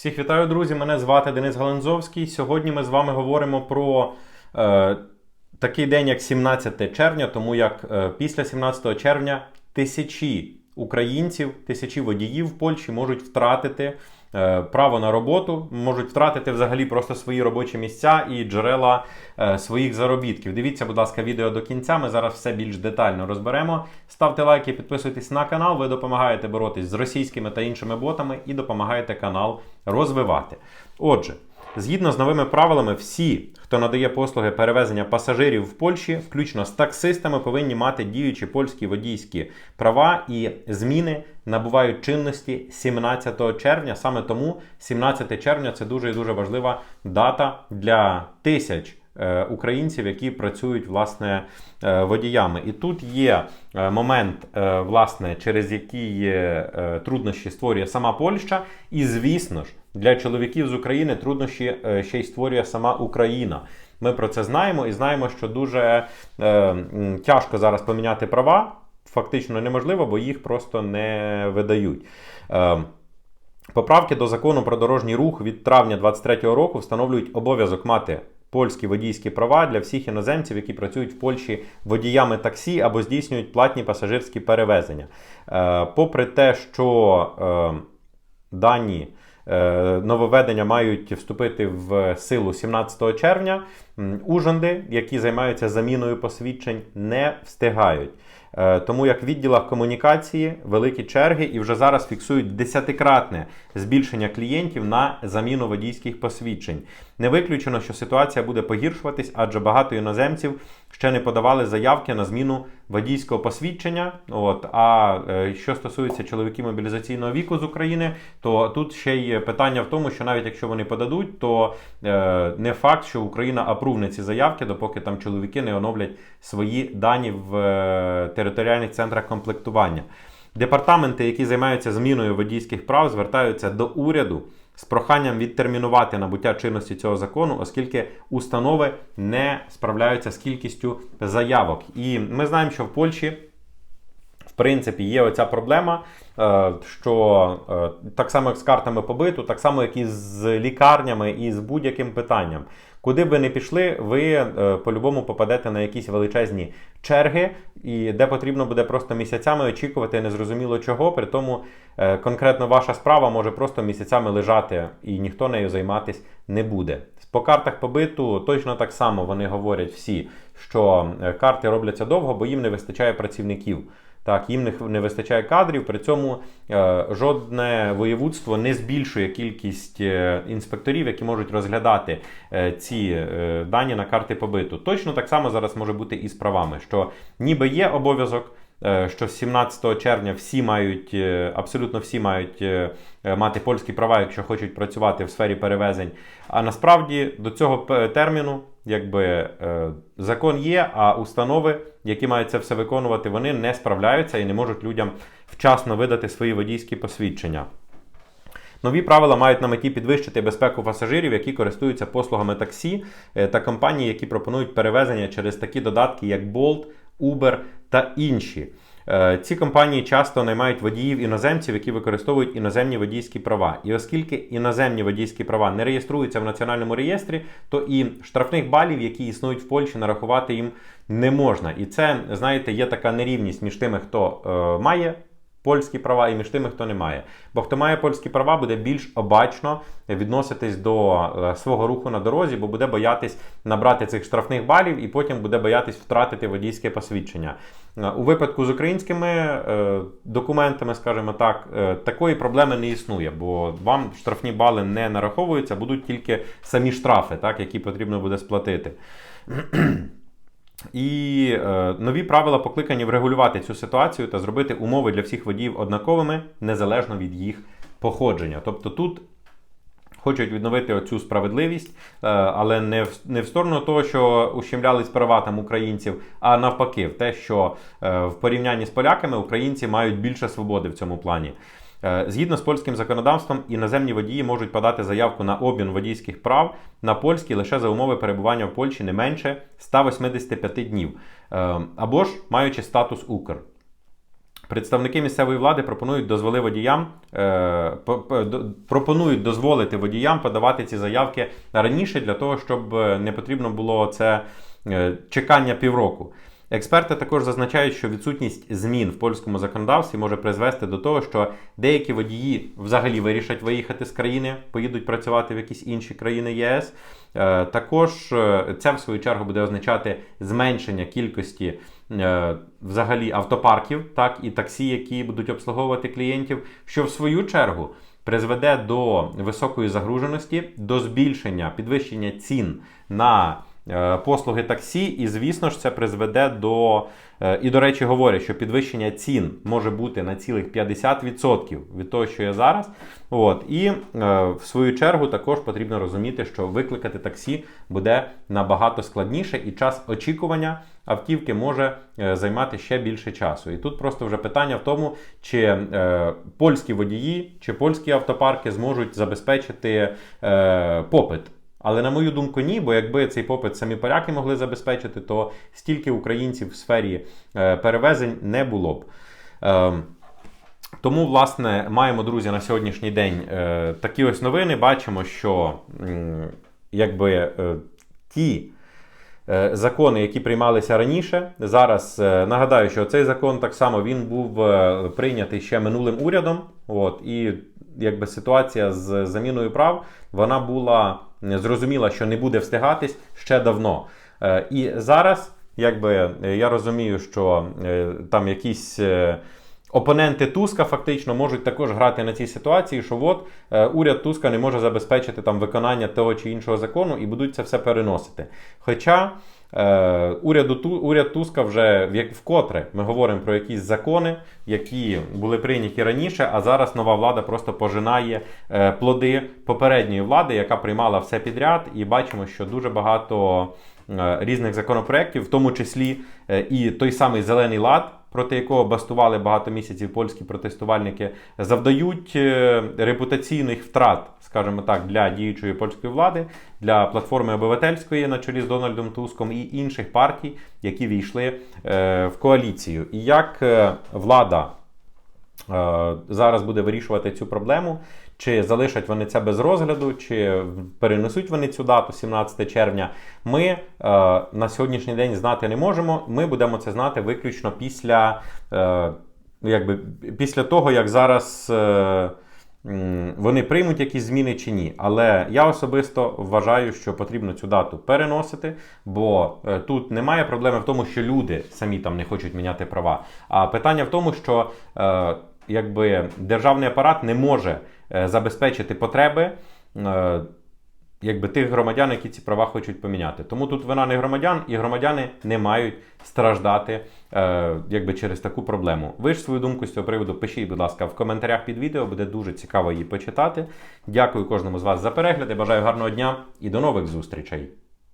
Всіх вітаю, друзі! Мене звати Денис Галанзовський. Сьогодні ми з вами говоримо про е, такий день, як 17 червня, тому як е, після 17 червня тисячі українців, тисячі водіїв в Польщі можуть втратити право на роботу, можуть втратити взагалі просто свої робочі місця і джерела е, своїх заробітків. Дивіться, будь ласка, відео до кінця. Ми зараз все більш детально розберемо. Ставте лайки, підписуйтесь на канал. Ви допомагаєте боротись з російськими та іншими ботами і допомагаєте канал розвивати. Отже. Згідно з новими правилами, всі, хто надає послуги перевезення пасажирів в Польщі, включно з таксистами, повинні мати діючі польські водійські права і зміни набувають чинності 17 червня. Саме тому 17 червня це дуже і дуже важлива дата для тисяч. Е, Українців, які працюють власне е, водіями, і тут є е, момент, власне, через який труднощі створює сама Польща, і звісно ж, для чоловіків з України труднощі ще й створює сама Україна. Ми про це знаємо і знаємо, що дуже тяжко зараз поміняти права. Фактично неможливо, бо їх просто не видають. Поправки до закону про дорожній рух від травня 2023 року встановлюють обов'язок мати польські водійські права для всіх іноземців, які працюють в Польщі водіями таксі або здійснюють платні пасажирські перевезення. Е, Попри те, що е, дані е, нововведення мають вступити в силу 17 червня, ужанди, які займаються заміною посвідчень, не встигають. Е, Тому як в відділах комунікації великі черги і вже зараз фіксують десятикратне збільшення клієнтів на заміну водійських посвідчень. Не виключено, що ситуація буде погіршуватись, адже багато іноземців ще не подавали заявки на зміну водійського посвідчення. От а е, що стосується чоловіків мобілізаційного віку з України, то тут ще є питання в тому, що навіть якщо вони подадуть, то е, не факт, що Україна апрувне ці заявки, допоки там чоловіки не оновлять свої дані в е, територіальних центрах комплектування. Департаменти, які займаються зміною водійських прав, звертаються до уряду з проханням відтермінувати набуття чинності цього закону, оскільки установи не справляються з кількістю заявок. І ми знаємо, що в Польщі. В принципі, є оця проблема, е, що е, так само як з картами побиту, так само як і з лікарнями, і з будь-яким питанням. Куди б ви не пішли, ви е, по-любому попадете на якісь величезні черги, і де потрібно буде просто місяцями очікувати незрозуміло чого. При тому е, конкретно ваша справа може просто місяцями лежати, і ніхто нею займатись не буде. По картах побиту точно так само вони говорять всі, що е, карти робляться довго, бо їм не вистачає працівників. Так, їм не, вистачає кадрів, при цьому е, жодне воєвудство не збільшує кількість е, інспекторів, які можуть розглядати е, ці дані на карти побиту. Точно так само зараз може бути і з правами, що ніби є обов'язок. Е, Що з 17 червня всі мають, е, абсолютно всі мають е, мати польські права, якщо хочуть працювати в сфері перевезень. А насправді до цього терміну, якби закон є, а установи, які мають це все виконувати, вони не справляються і не можуть людям вчасно видати свої водійські посвідчення. Нові правила мають на меті підвищити безпеку пасажирів, які користуються послугами таксі та компаній, які пропонують перевезення через такі додатки, як Bolt, Uber та інші. Е, Ці компанії часто наймають водіїв іноземців, які використовують іноземні водійські права. І оскільки іноземні водійські права не реєструються в національному реєстрі, то і штрафних балів, які існують в Польщі, нарахувати їм не можна. І це, знаєте, є така нерівність між тими, хто е, має польські права і між тими, хто не має. Бо хто має польські права, буде більш обачно відноситись до е, свого руху на дорозі, бо буде боятись набрати цих штрафних балів і потім буде боятись втратити водійське посвідчення. Е, У випадку з українськими е, документами, скажімо так, такої проблеми не існує, бо вам штрафні бали не нараховуються, будуть тільки самі штрафи, так, які потрібно буде сплатити. І е, нові правила покликані врегулювати цю ситуацію та зробити умови для всіх водіїв однаковими незалежно від їх походження. Тобто тут хочуть відновити оцю справедливість, е, але не в, не в сторону того, що ущемлялись права там українців, а навпаки, в те, що е, в порівнянні з поляками українці мають більше свободи в цьому плані. Е, Згідно з польським законодавством, іноземні водії можуть подати заявку на обмін водійських прав на польські лише за умови перебування в Польщі не менше 185 днів, Е, або ж маючи статус Укр. Представники місцевої влади пропонують дозволи водіям е, пропонують дозволити водіям подавати ці заявки раніше для того, щоб не потрібно було це чекання півроку. Експерти також зазначають, що відсутність змін в польському законодавстві може призвести до того, що деякі водії взагалі вирішать виїхати з країни, поїдуть працювати в якісь інші країни ЄС. Е, Також е, це в свою чергу буде означати зменшення кількості е, взагалі автопарків, так і таксі, які будуть обслуговувати клієнтів, що в свою чергу призведе до високої загруженості, до збільшення підвищення цін на послуги таксі, і звісно ж це призведе до. е, І, до речі, говорять, що підвищення цін може бути на цілих 50% від того, що є зараз. От. І е, в свою чергу також потрібно розуміти, що викликати таксі буде набагато складніше, і час очікування автівки може е, займати ще більше часу. І тут просто вже питання в тому, чи е, польські водії чи польські автопарки зможуть забезпечити е, попит. Але на мою думку, ні, бо якби цей попит самі поляки могли забезпечити, то стільки українців в сфері е, перевезень не було б. Ем, тому, власне, маємо, друзі, на сьогоднішній день е, такі ось новини. Бачимо, що якби е, ті закони, які приймалися раніше, зараз нагадаю, що цей закон так само він був прийнятий ще минулим урядом. От, і якби ситуація з заміною прав вона була зрозуміла, що не буде встигатись ще давно. Е, І зараз, якби я розумію, що е, там якісь. е, Опоненти Туска фактично можуть також грати на цій ситуації, що от уряд Туска не може забезпечити там виконання того чи іншого закону і будуть це все переносити. Хоча уряду, Ту- уряд Туска вже в як- вкотре ми говоримо про якісь закони, які були прийняті раніше, а зараз нова влада просто пожинає е, плоди попередньої влади, яка приймала все підряд, і бачимо, що дуже багато е, різних законопроєктів, в тому числі е, і той самий зелений лад, проти якого бастували багато місяців польські протестувальники, завдають е, репутаційних втрат, скажімо так, для діючої польської влади, для платформи обивательської на чолі з Дональдом Туском і інших партій, які війшли е, в коаліцію. І як е, влада е, зараз буде вирішувати цю проблему. Чи залишать вони це без розгляду, чи перенесуть вони цю дату 17 червня. Ми е, на сьогоднішній день знати не можемо. Ми будемо це знати виключно після, е, якби, після того, як зараз е, вони приймуть якісь зміни чи ні. Але я особисто вважаю, що потрібно цю дату переносити, бо е, тут немає проблеми в тому, що люди самі там не хочуть міняти права. А питання в тому, що е, якби державний апарат не може забезпечити потреби. е, Якби тих громадян, які ці права хочуть поміняти. Тому тут вина не громадян, і громадяни не мають страждати е, якби через таку проблему. Ви ж свою думку з цього приводу пишіть, будь ласка, в коментарях під відео, буде дуже цікаво її почитати. Дякую кожному з вас за перегляди. Бажаю гарного дня і до нових зустрічей.